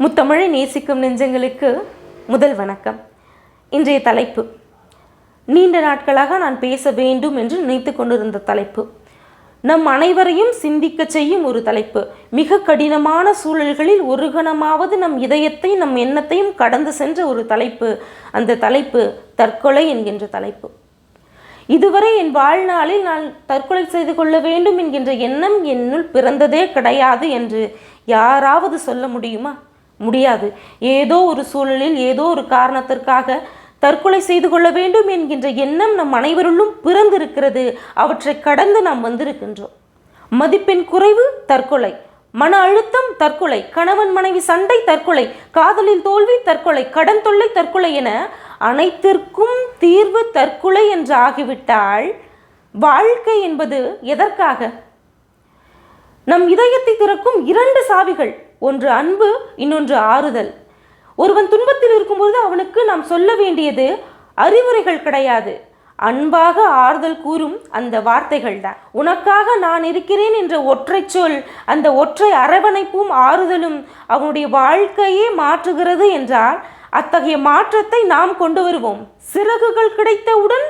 முத்தமிழை நேசிக்கும் நெஞ்சங்களுக்கு முதல் வணக்கம். இன்றைய தலைப்பு நீண்ட நாட்களாக நான் பேச வேண்டும் என்று நினைத்து கொண்டிருந்த தலைப்பு. நம் அனைவரையும் சிந்திக்க செய்யும் ஒரு தலைப்பு. மிக கடினமான சூழல்களில் ஒரு கணமாவது நம் இதயத்தை நம் எண்ணத்தையும் கடந்து சென்ற ஒரு தலைப்பு. அந்த தலைப்பு தற்கொலை என்கின்ற தலைப்பு. இதுவரை என் வாழ்நாளில் நான் தற்கொலை செய்து கொள்ள வேண்டும் என்கின்ற எண்ணம் என்னுள் பிறந்ததே கிடையாது என்று யாராவது சொல்ல முடியுமா? முடியாது. ஏதோ ஒரு சூழலில் ஏதோ ஒரு காரணத்திற்காக தற்கொலை செய்து கொள்ள வேண்டும் என்கின்ற எண்ணம் நம் அனைவருள்ளும் பிறந்திருக்கிறது. அவற்றை கடந்து நாம் வந்திருக்கின்றோம். மதிப்பெண் குறைவு தற்கொலை. மன அழுத்தம் தற்கொலை. கணவன் மனைவி சண்டை தற்கொலை. காதலில் தோல்வி தற்கொலை. கடன் தொல்லை தற்கொலை என அனைத்திற்கும் தீர்வு தற்கொலை என்று ஆகிவிட்டால் வாழ்க்கை என்பது எதற்காக? நம் இதயத்தை திறக்கும் இரண்டு சாவிகள். ஒன்று அன்பு இன்னொன்று ஆறுதல். ஒருவன் துன்பத்தில் இருக்கும்போது அவனுக்கு நாம் சொல்ல வேண்டியது அறிவுரைகள் கிடையாது. அன்பாக ஆறுதல் கூறும் அந்த வார்த்தைகள் தான். உனக்காக நான் இருக்கிறேன் என்ற ஒற்றை சொல் அந்த ஒற்றை அரவணைப்பும் ஆறுதலும் அவனுடைய வாழ்க்கையே மாற்றுகிறது என்றால் அத்தகைய மாற்றத்தை நாம் கொண்டு வருவோம். சிறகுகள் கிடைத்தவுடன்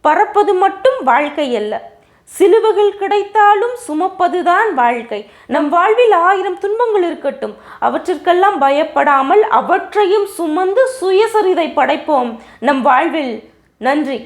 பறப்பது மட்டும் வாழ்க்கை அல்ல. சிலுவைகள் கிடைத்தாலும் சுமப்பதுதான் வாழ்க்கை. நம் வாழ்வில் ஆயிரம் துன்பங்கள் இருக்கட்டும். அவற்றிற்கெல்லாம் பயப்படாமல் அவற்றையும் சுமந்து சுயசரிதை படைப்போம். நம் வாழ்வில் நன்றி.